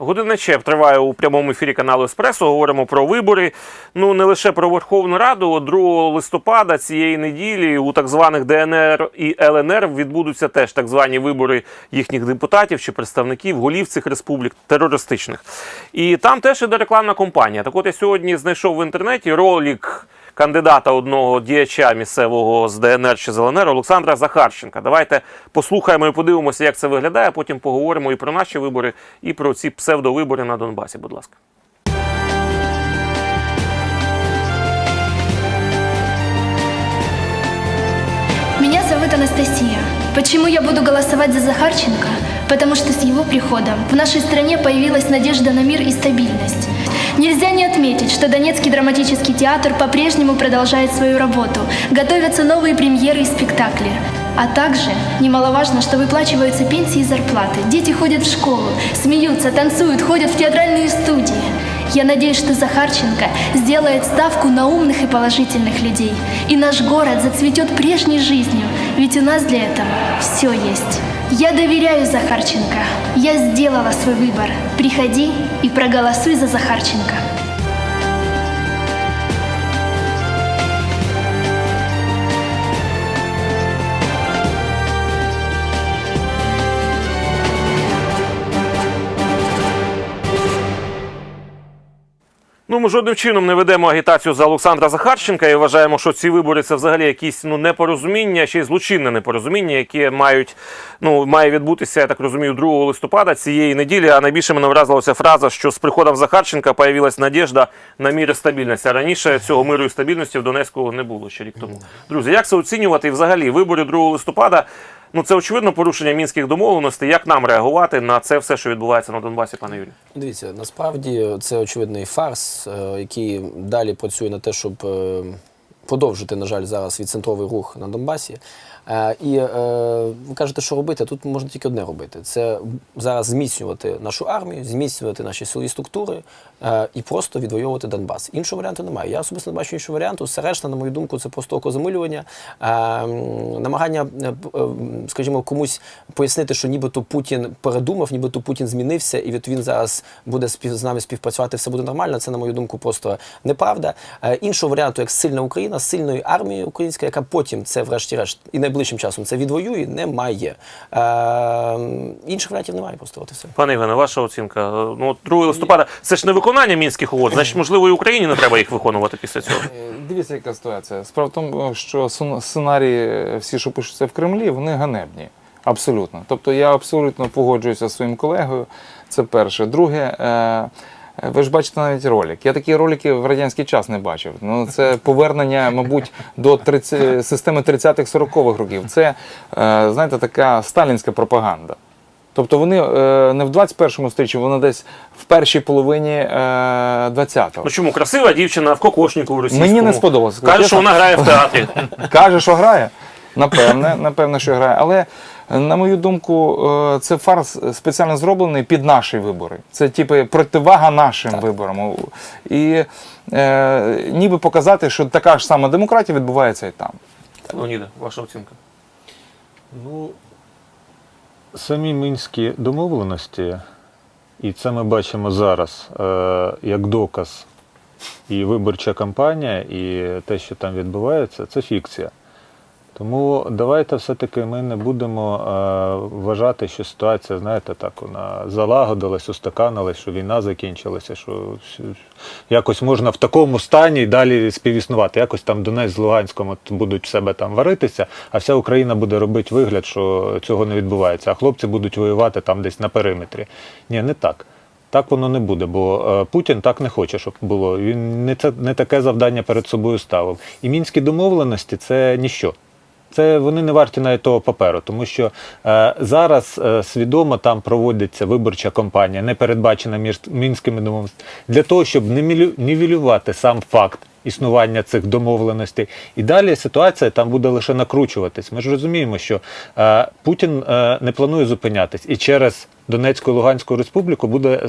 Година ЧЕП триває у прямому ефірі каналу Еспресо. Говоримо про вибори. Ну не лише про Верховну Раду. 2 листопада цієї неділі у так званих ДНР і ЛНР відбудуться теж так звані вибори їхніх депутатів чи представників голів цих республік терористичних. І там теж іде рекламна кампанія. Так от я сьогодні знайшов в інтернеті ролик кандидата одного діяча місцевого з ДНР чи з ЛНР Олександра Захарченка. Давайте послухаємо і подивимося, як це виглядає. Потім поговоримо і про наші вибори, і про ці псевдовибори на Донбасі. Будь ласка. Меня зовут Анастасия. Почему я буду голосовать за Захарченко? Потому что с его приходом в нашей стране появилась надежда на мир и стабильность. Нельзя не отметить, что Донецкий драматический театр по-прежнему продолжает свою работу. Готовятся новые премьеры и спектакли. А также немаловажно, что выплачиваются пенсии и зарплаты. Дети ходят в школу, смеются, танцуют, ходят в театральные студии. Я надеюсь, что Захарченко сделает ставку на умных и положительных людей. И наш город зацветет прежней жизнью, ведь у нас для этого все есть. Я доверяю Захарченко. Я сделала свой выбор. Приходи и проголосуй за Захарченко. Ну, ми жодним чином не ведемо агітацію за Олександра Захарченка і вважаємо, що ці вибори це взагалі якісь ну непорозуміння, ще й злочинне непорозуміння, яке мають ну має відбутися, я так розумію, 2 листопада цієї неділі. А найбільше мене вразила ця фраза, що з приходом Захарченка появилась надіжда на мір і стабільність. А раніше цього миру і стабільності в Донецьку не було ще рік тому. Друзі, як це оцінювати? І взагалі вибори 2 листопада. Ну, це очевидно порушення мінських домовленостей. Як нам реагувати на це все, що відбувається на Донбасі, пане Юрію? Дивіться, насправді це очевидний фарс, е, який далі працює на те, щоб Подовжити, на жаль, зараз відцентровий рух на Донбасі. Е, І е, ви кажете, що робити? Тут можна тільки одне робити: це зараз зміцнювати нашу армію, зміцнювати наші силові структури е, і просто відвоювати Донбас. Іншого варіанту немає. Я особисто не бачу іншого варіанту. Все решта, на мою думку, це просто окозамилювання, намагання, скажімо, комусь пояснити, що нібито Путін передумав, нібито Путін змінився, і от він зараз буде з нами співпрацювати, все буде нормально. Це, на мою думку, просто неправда. Іншого варіанту, як сильна Україна, з сильною армією українською, яка потім це, врешті-решт, і найближчим часом це відвоює, немає. Е, інших варіантів немає просто. От і все. Пане Іване, ваша оцінка. Ну, от 2 листопада це ж не виконання мінських угод. Значить, можливо, і Україні не треба їх виконувати після цього. Е, Дивіться, яка ситуація. Справа в тому, що сценарії, всі, що пишуться в Кремлі, вони ганебні. Абсолютно. Тобто я абсолютно погоджуюся зі своїм колегою. Це перше. Друге, е, ви ж бачите навіть ролик. Я такі ролики в радянський час не бачив. Ну, це повернення, мабуть, до 30, системи 30-х-40-х років. Це, е, знаєте, така сталінська пропаганда. Тобто вони е, не в 21-му сторіччі, вони десь в першій половині е, 20-го. Ну чому красива дівчина в кокошнику в російському? Мені не сподобалося. Каже, що вона грає в театрі. Каже, що грає. Напевне, напевне, що грає. Але на мою думку, е, це фарс спеціально зроблений під наші вибори. Це типу противага нашим виборам. І е, ніби показати, що така ж сама демократія відбувається і там. Леоніда, ваша оцінка. Ну, самі мінські домовленості, і це ми бачимо зараз е, як доказ, і виборча кампанія, і те, що там відбувається, це фікція. Тому давайте все-таки ми не будемо е, вважати, що ситуація, знаєте, так вона залагодилась, устаканилась, що війна закінчилася, що якось можна в такому стані далі співіснувати. Якось там Донець з Луганськом от будуть в себе там варитися, а вся Україна буде робити вигляд, що цього не відбувається. А хлопці будуть воювати там десь на периметрі. Ні, не так. Так воно не буде, бо е, Путін так не хоче, щоб було. Він не, це, не таке завдання перед собою ставив. І мінські домовленості це ніщо. Це вони не варті навіть того паперу, тому що е, зараз е, свідомо там проводиться виборча кампанія, не передбачена між мінськими домовленостями, для того, щоб не мілю- нівелювати сам факт існування цих домовленостей. І далі ситуація там буде лише накручуватись. Ми ж розуміємо, що е, Путін е, не планує зупинятись і через Донецьку і Луганську республіку буде е,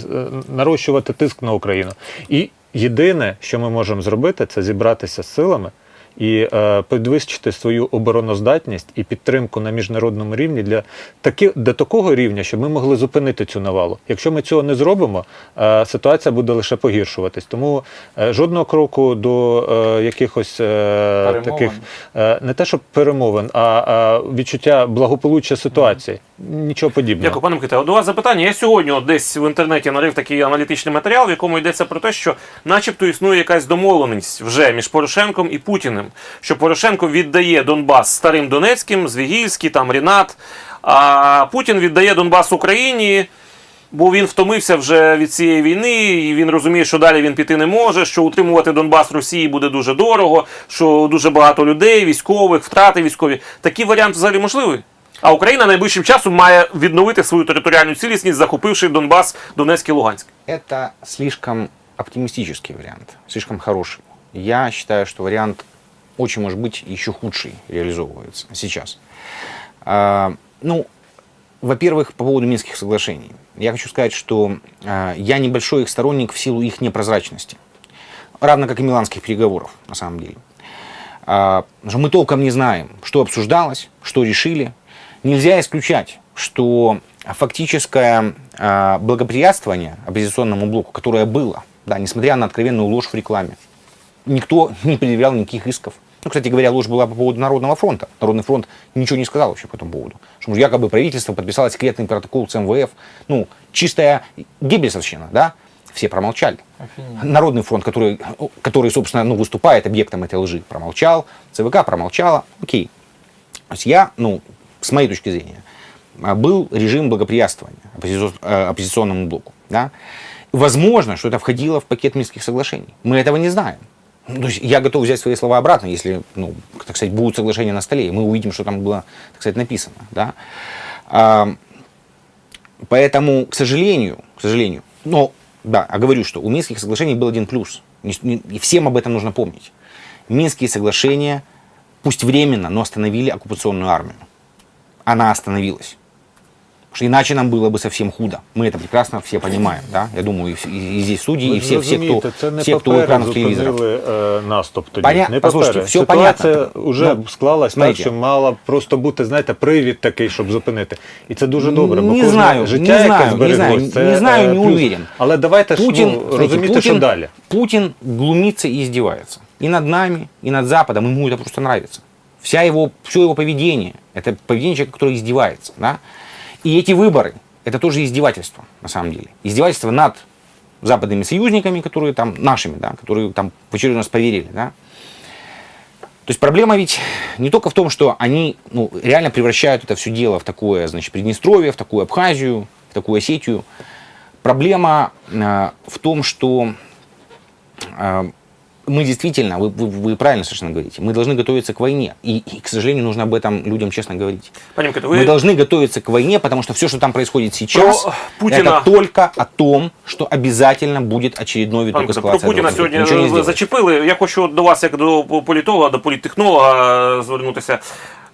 нарощувати тиск на Україну. І єдине, що ми можемо зробити, це зібратися з силами і е, підвищити свою обороноздатність і підтримку на міжнародному рівні для таки, до такого рівня, щоб ми могли зупинити цю навалу. Якщо ми цього не зробимо, е, ситуація буде лише погіршуватись. Тому е, жодного кроку до е, якихось е, таких е, не те, щоб перемовин, а, а відчуття благополуччя ситуації. Нічого подібного. Дякую, пане Микита. До вас запитання. Я сьогодні десь в інтернеті нарив такий аналітичний матеріал, в якому йдеться про те, що, начебто, існує якась домовленість вже між Порошенком і Путіним, що Порошенко віддає Донбас старим Донецьким, Звігільський, там Рінат, а Путін віддає Донбас Україні. Бо він втомився вже від цієї війни, і він розуміє, що далі він піти не може, що утримувати Донбас Росії буде дуже дорого, що дуже багато людей, військових, втрати військові. Такий варіант взагалі можливий. А Україна найближчим часом має відновити свою територіальну цілісність, захопивши Донбас, Донецьк і Луганськ. Это слишком оптимистический вариант, слишком хороший. Я считаю, что вариант очень может быть еще худший реализовывается сейчас. А, ну, во-первых, по поводу Минских соглашений. Я хочу сказать, что а, я небольшой их сторонник в силу их непрозрачности. Равно как и миланских переговоров, на самом деле. А, мы толком не знаем, что обсуждалось, что решили. Нельзя исключать, что фактическое а, благоприятствование оппозиционному блоку, которое было, да, несмотря на откровенную ложь в рекламе, никто не предъявлял никаких исков. Ну, кстати говоря, ложь была по поводу Народного фронта. Народный фронт ничего не сказал вообще по этому поводу. Что якобы правительство подписало секретный протокол с МВФ. Ну, чистая геббельсовщина, да? Все промолчали. Офигенно. Народный фронт, который, который собственно, ну, выступает объектом этой лжи, промолчал. ЦВК промолчала. Окей. То есть я, ну, с моей точки зрения, а, был режим благоприятствования э, оппозиционному блоку. Да? Возможно, что это входило в пакет Минских соглашений. Мы этого не знаем. Ну, То есть я готов взять свои слова обратно, если, ну, так сказать, будут соглашения на столе, и мы увидим, что там было, так сказать, написано. Да? А, Поэтому, к сожалению, к сожалению, но, да, а говорю, что у Минских соглашений был один плюс. И всем об этом нужно помнить. Минские соглашения, пусть временно, но остановили оккупационную армию. Она остановилась. Потому что иначе нам было бы совсем худо. Мы это прекрасно все понимаем, да? Я думаю, и, в- и здесь судьи, Ви и ж все, все, розумієте, кто, це не все, кто у папери экранов телевизоров. зупинили е, наступ тоді. Поня- Не Послушайте, папери. всё Ситуація понятно. вже Ну, склалась так, смотрите. що мала просто бути, знаєте, привід такий, щоб зупинити. І це дуже добре, бо Не кожне знаю, життя, не яке знаю, не збереглось, знаю, це не знаю, е, не плюс. уверен. Але давайте ж Путин, ну, смотрите, розуміти, що Путин, далі. Путин глумится и издевается. И над нами, и над Западом. Ему это просто нравится. Вся его, все его поведение, это поведение человека, который издевается. Да? И эти выборы, это тоже издевательство, на самом деле. Издевательство над западными союзниками, которые там, нашими, да, которые там в очередной раз проверили. Да? То есть проблема ведь не только в том, что они ну, реально превращают это все дело в такое, значит, Приднестровье, в такую Абхазию, в такую Осетию. Проблема э, в том, что э, мы действительно, вы, вы- вы правильно совершенно говорите, мы должны готовиться к войне. И, и, к сожалению, нужно об этом людям честно говорить. Пані Микита, Мы ви должны готовиться к войне, потому что все, что там происходит сейчас, Про Путина. это только о том, что обязательно будет очередной виток Пане Микита, про эскалации. Путіна этого сьогодні конфликта. Ничего не ви сделаешь. зачепили. Я хочу до вас, як до політолога, до політтехнолога, звернутися.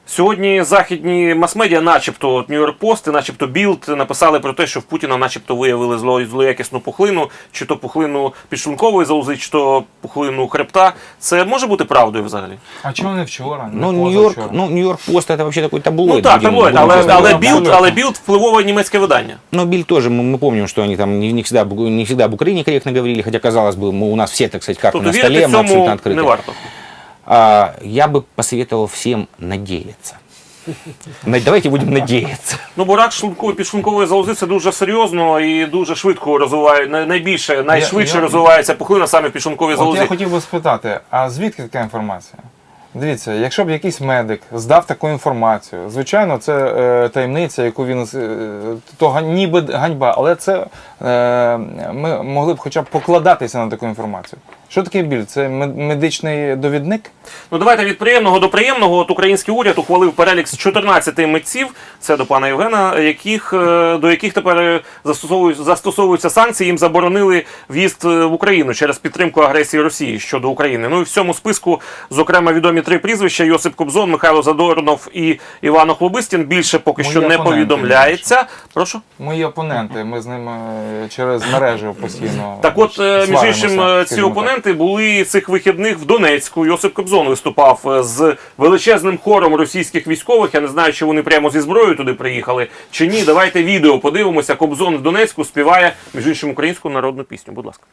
Сьогодні західні мас-медіа, начебто от Нью-Йорк Пост, і начебто Білд, написали про те, що в Путіна начебто виявили зло, злоякісну пухлину, чи то пухлину підшлункової залози, чи то пухлину хребта. Це може бути правдою взагалі? А чому не вчора? Не Ну, Нью-Йорк, позавчора? ну, Нью-Йорк Пост это вообще такой таблоид. Ну так, будем- таблоїд, будем але, честно але говорить. Білд, але Білд впливове німецьке видання. Но Биль тоже, мы, мы помним, что они там не, не всегда, об- не всегда об Украине корректно говорили, хотя, казалось бы, мы, у нас все, так сказать, карты Тобто на столе, вірити мы абсолютно цьому открыты. не варто. Я бы посоветовал всем надеяться. На- Давайте будем надеяться. Ну, бо рак шлункової підшлункової залози це дуже серйозно і дуже швидко розвиває най- найбільше, найшвидше я- розвивається пухлина саме в підшлунковій От я хотів би спитати, а звідки така інформація? Дивіться, якщо б якийсь медик здав таку інформацію, звичайно, це е, таємниця, яку він е, то ніби ганьба, але це е, ми могли б хоча б покладатися на таку інформацію. Що таке біль? Це мед- медичний довідник? Ну давайте від приємного до приємного. От український уряд ухвалив перелік з 14 митців, це до пана Євгена, яких, е, до яких тепер е, застосовують, застосовуються санкції. Їм заборонили в'їзд е, в Україну через підтримку агресії Росії щодо України. Ну і в цьому списку, зокрема, відомі три прізвища: Йосип Кобзон, Михайло Задорнов і Іван Охлобистін. Більше поки Мої що не повідомляється. Прошу. Мої опоненти, ми з ними через мережу постійно. Так от, між іншим, ці опоненти музиканти були цих вихідних в Донецьку. Йосип Кобзон виступав е, з величезним хором російських військових. Я не знаю, чи вони прямо зі зброєю туди приїхали чи ні. Давайте відео подивимося. Кобзон в Донецьку співає між іншим українську народну пісню. Будь ласка.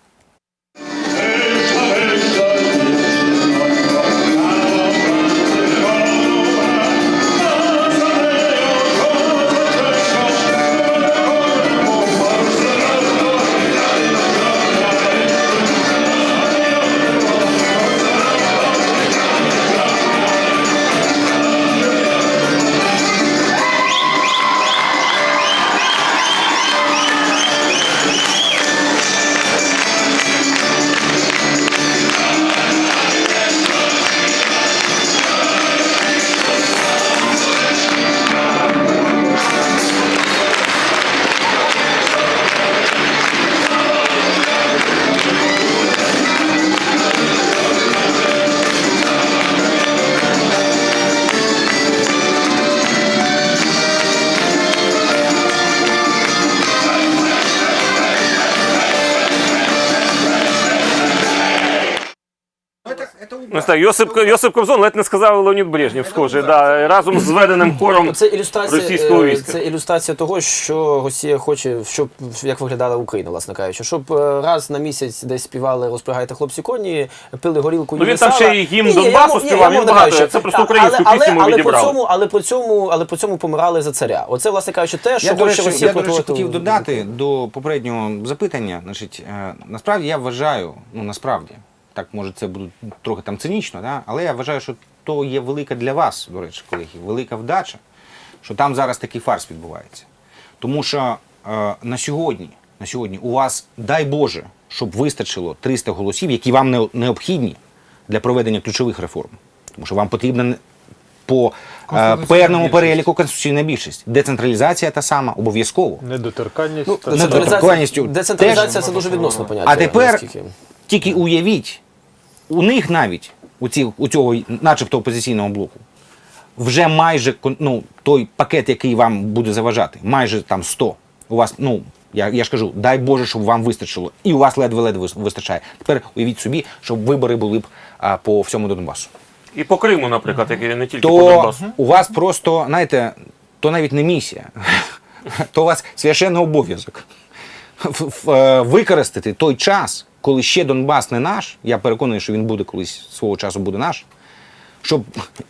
Так, Йосип, Йосип Кобзон ледь не сказав Леонід Брежнєв, схоже, да, разом з зведеним хором. Це ілюстрація, російського е, війська. це ілюстрація того, що Росія хоче, щоб як виглядала Україна, власне кажучи, щоб е, раз на місяць десь співали розпрягайте хлопці коні, пили горілку. Ну, він там ще й гімн Донбасу ні, співав, він багато, це просто українську але, пісню ми але, але, по відібрали. цьому, але по цьому, але по цьому помирали за царя. Оце, власне кажучи, те, що Я, до хоче речі, Росія я, до речі, хотів додати до попереднього запитання. Значить, е, насправді я вважаю, ну насправді, так може це буде трохи там цинічно, да? але я вважаю, що то є велика для вас, до речі, колеги, велика вдача, що там зараз такий фарс відбувається. Тому що е, на сьогодні, на сьогодні у вас, дай Боже, щоб вистачило 300 голосів, які вам не- необхідні для проведення ключових реформ. Тому що вам потрібно по е, певному переліку конституційна більшість. Децентралізація та сама, обов'язково. Недоторканність. Ну, та- децентралізація, децентралізація теж. це дуже відносно поняття. А тепер наскільки. тільки уявіть, у них навіть у, ці, у цього, начебто, опозиційного блоку, вже майже ну, той пакет, який вам буде заважати, майже там 100. У вас, ну, я, я ж кажу, дай Боже, щоб вам вистачило. І у вас ледве-ледве вистачає. Тепер уявіть собі, щоб вибори були б а, по всьому Донбасу. І по Криму, наприклад, який не тільки по Донбасу. у вас просто, знаєте, то навіть не місія, то у вас священний обов'язок е, використати той час, коли ще Донбас не наш. Я переконаний, що він буде колись свого часу буде наш. Щоб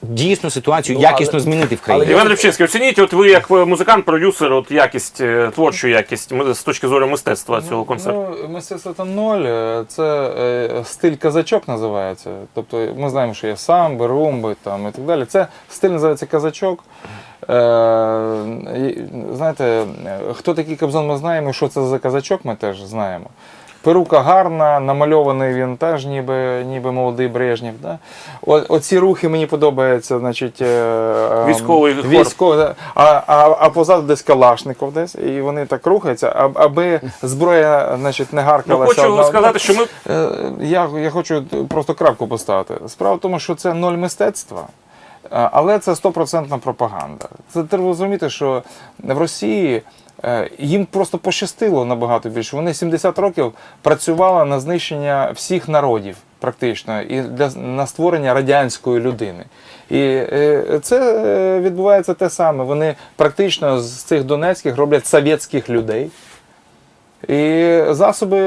дійсно ситуацію Ну, якісно але- змінити в країні. Іван Рибчинський, оцініть, от ви як музикант, продюсер, от якість, е, творчу якість з точки зору мистецтва цього концерту. Ну, мистецтво це ноль, е, це е, стиль казачок називається. Тобто ми знаємо, що є самби, румби там, і так далі. Це стиль називається казачок. Е, знаєте, е, хто такий Кобзон, ми знаємо, що це за казачок, ми теж знаємо. Перука гарна, намальований він теж, ніби, ніби молодий Брежнєв. Да? О, оці рухи мені подобаються, значить, е, е, Військовий військовий, а, а, а позаду десь Калашников десь, і вони так рухаються, аби зброя значить, не Ну, гаркалася. хочу одна- сказати, що ми Е, Я, я хочу просто крапку поставити. Справа в тому, що це ноль мистецтва, але це стопроцентна пропаганда. Це треба розуміти, що в Росії е, їм просто пощастило набагато більше. Вони 70 років працювали на знищення всіх народів. Практично і для на створення радянської людини, і е, це е, відбувається те саме. Вони практично з цих донецьких роблять совєтських людей і засоби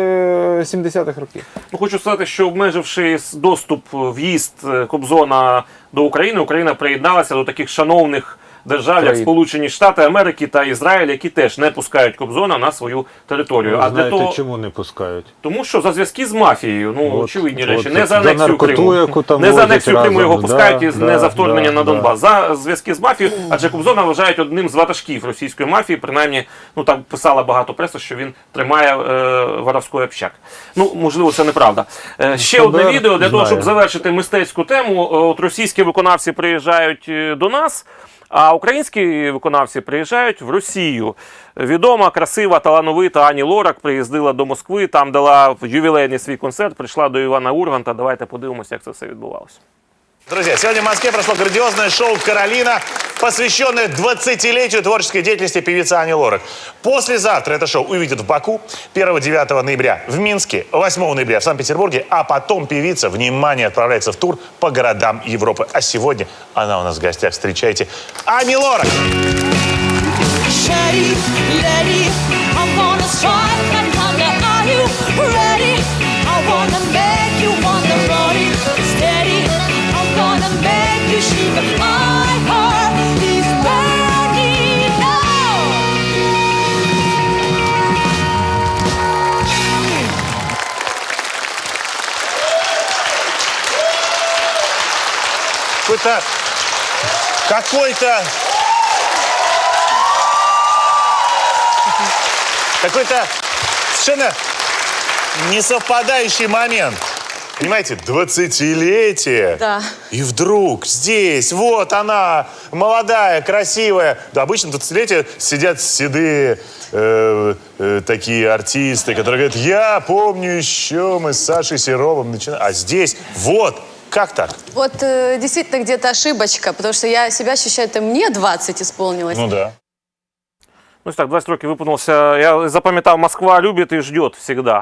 70-х років. Ну, хочу сказати, що обмеживши доступ, е, в'їзд е, Кобзона до України, Україна приєдналася до таких шановних держав, як Сполучені Штати Америки та Ізраїль, які теж не пускають Кобзона на свою територію. Ви а для того, чому не пускають? тому що за зв'язки з мафією, ну От, очевидні от, речі, от, не за анексію Криму, там не за анексію Криму його пускають да, і не за вторгнення да, на да. Донбас. За зв'язки з мафією, адже Кобзона вважають одним з ватажків російської мафії. Принаймні, ну так писала багато преси, що він тримає е, воровський общак. Ну можливо, це неправда. Е, ще ФБР одне відео для того, щоб завершити мистецьку тему. Е, От російські виконавці приїжджають е, до нас. А українські виконавці приїжджають в Росію. Відома, красива, талановита Ані Лорак приїздила до Москви, там дала ювілейний свій концерт, прийшла до Івана Урганта. Давайте подивимося, як це все відбувалося. Друзья, сегодня в Москве прошло грандиозное шоу «Каролина», посвященное 20-летию творческой деятельности певицы Ани Лорак. Послезавтра это шоу увидят в Баку, 1-9 ноября в Минске, 8 ноября в Санкт-Петербурге, а потом певица, внимание, отправляется в тур по городам Европы. А сегодня она у нас в гостях. Встречайте Ани Лорак! Shady Какой-то... Какой-то... Какой-то совершенно несовпадающий момент. Понимаете, 20-летие. Да. И вдруг здесь, вот она, молодая, красивая. Да, обычно 20-летие сидят седые э, э, такие артисты, которые говорят, я помню еще, мы с Сашей Серовым начинали. А здесь, вот, как так? Вот э, действительно где-то ошибочка, потому что я себя ощущаю, это мне 20 исполнилось. Ну да. Ну так, 20 років виповнилося. Я запам'ятав, Москва любить і ждет завжди.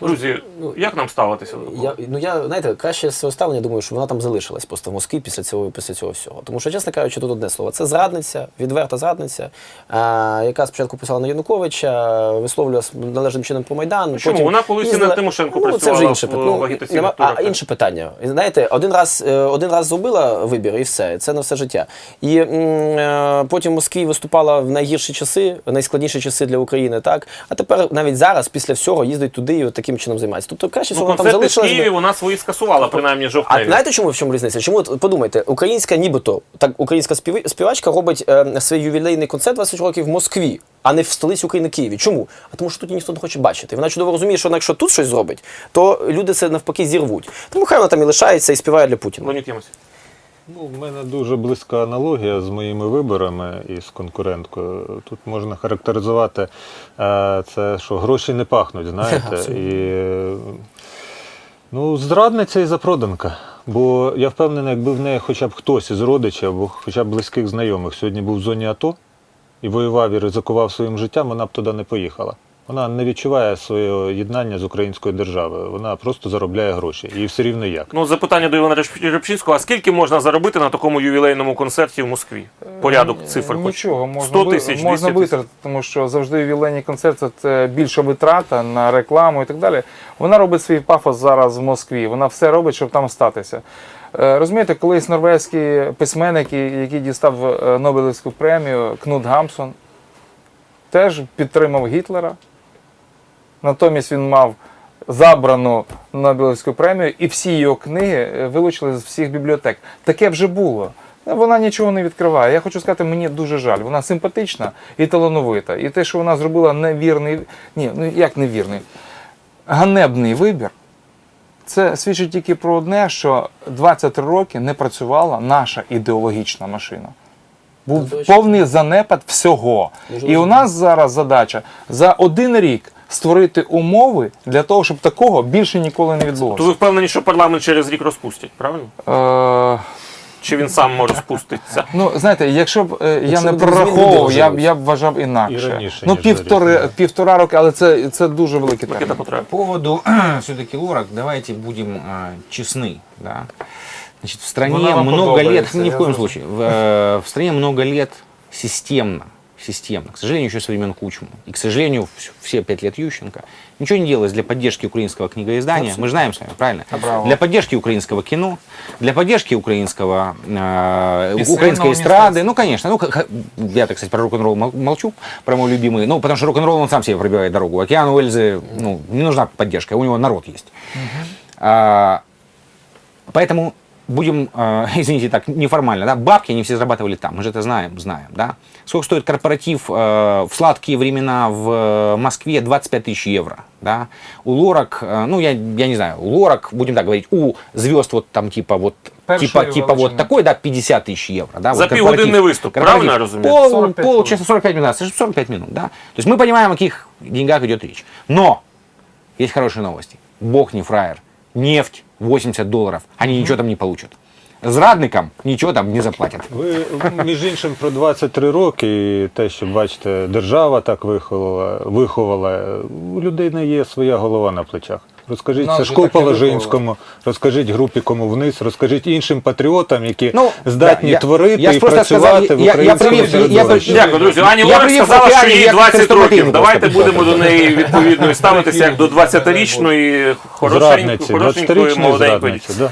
Друзі, як нам ставитися? до такого? Я, ну я знаєте, краще своє ставлення, думаю, що вона там залишилась просто в Москві після цього після цього всього. Тому що, чесно кажучи, тут одне слово. Це зрадниця, відверта зрадниця, а, яка спочатку писала на Януковича, висловлювалася належним чином про Майдан. Чому? Вона колись і на Тимошенко ну, це вже інше в, ну, нема- А інше питання. Знаєте, один раз, е, один раз зробила вибір і все. Це на все життя. І м, е, потім в Москві виступала в найгірші часи, найскладніші часи для України. Так, а тепер навіть зараз, після всього, їздить туди і от таким чином займається. Тобто краще Ну, вона там концерти в залишилась. би. Вона свої скасувала, принаймні А знаєте, чому в чому різниця? Чому подумайте, українська нібито так українська співачка робить е, свій ювілейний концерт 20 років в Москві, а не в столиці України Києві. Чому? А тому що тут ніхто не хоче бачити. Вона чудово розуміє, що вона, якщо тут щось зробить, то люди це навпаки зірвуть. Тому хай вона там і лишається і співає для Путіна. Леонід Ємець. Ну, в мене дуже близька аналогія з моїми виборами і з конкуренткою. Тут можна характеризувати е, це, що гроші не пахнуть, знаєте. І, ну, зрадниця і запроданка. Бо я впевнений, якби в неї хоча б хтось із родичів або хоча б близьких знайомих сьогодні був в зоні АТО і воював і ризикував своїм життям, вона б туди не поїхала. Вона не відчуває своє єднання з українською державою. Вона просто заробляє гроші. І все рівно як. Ну, запитання до Івана Рябчинського. А скільки можна заробити на такому ювілейному концерті в Москві? Порядок цифр хоч. Ну, Нічого, можна, 100 тисяч, можна 200 тисяч. витратити, тому що завжди ювілейні концерти це більша витрата на рекламу і так далі. Вона робить свій пафос зараз в Москві. Вона все робить, щоб там статися. Е, Розумієте, колись норвезькі письменники, який дістав е, Нобелівську премію, Кнут Гамсон, теж підтримав Гітлера. Натомість він мав забрану Нобелівську премію, і всі його книги е, вилучили з всіх бібліотек. Таке вже було. Вона нічого не відкриває. Я хочу сказати, мені дуже жаль. Вона симпатична і талановита. І те, що вона зробила невірний, ні, ну як невірний, ганебний вибір. Це свідчить тільки про одне, що 23 роки не працювала наша ідеологічна машина. Був повний занепад всього. І у нас зараз задача за один рік створити умови для того, щоб такого більше ніколи не відбулося. То ви впевнені, що парламент через рік розпустять, правильно? Е, Чи він сам може розпуститися? ну, знаєте, якщо б е, я Якщо не б зміни прораховував, я б, я б вважав інакше. І раніше, ну, ніж півтори зараз, півтора роки, але це, це дуже великий Микита термін. Потреба. По поводу все-таки лорак, давайте будем а, честны. Да? Значит, в стране Она вам много лет, подобается, ни я в коем знаю. случае, в, э, в стране много лет системно, системно, к сожалению, еще со времен Кучмы, и, к сожалению, вс- все пять лет Ющенко, ничего не делалось для поддержки украинского книгоиздания. Мы же знаем с вами, правильно? Браво. Для поддержки украинского кино, для поддержки украинского, э, украинской эстрады. Ну, конечно. Ну, я, так сказать, про рок-н-ролл мол- молчу, про мой любимый. Ну, потому что рок-н-ролл он сам себе пробивает дорогу. Океану Эльзы, ну, не нужна поддержка, у него народ есть. А, поэтому будем, э, извините, так неформально, да, бабки они все зарабатывали там, мы же это знаем, знаем, да. Сколько стоит корпоратив э, в сладкие времена в э, Москве? 25 тысяч евро, да. У Лорак, э, ну, я, я не знаю, у Лорак, будем так говорить, у звезд вот там типа вот Першої типа, типа вот величини. такой, да, 50 тысяч евро. Да, За вот корпоратив. півгодинний виступ, Корпоратив. правильно я розумію? Пол, 45 пол, минут. честно, 45 минут, это же 45 минут, да. То есть мы понимаем, о каких деньгах идет речь. Но есть хорошие новости. Бог не фраер. Нефть 80 долларов. Они ничего там не получат. зрадникам нічого там не заплатять. Ви між іншим про 23 роки, і те, що бачите, держава так виховала, виховала. У людини є своя голова на плечах. Розкажіть Сашку Положинському, розкажіть групі кому вниз, розкажіть іншим патріотам, які Ну, здатні я- творити я і працювати сказав, в я- я українському привів- я- я середовищі. Дякую, друзі. Ані Лорик сказала, що їй як 20 років. Давайте будемо до неї відповідно і ставитися як до 20-річної хорошенької, Зрадниці, хорошенької 20-річної молоденької.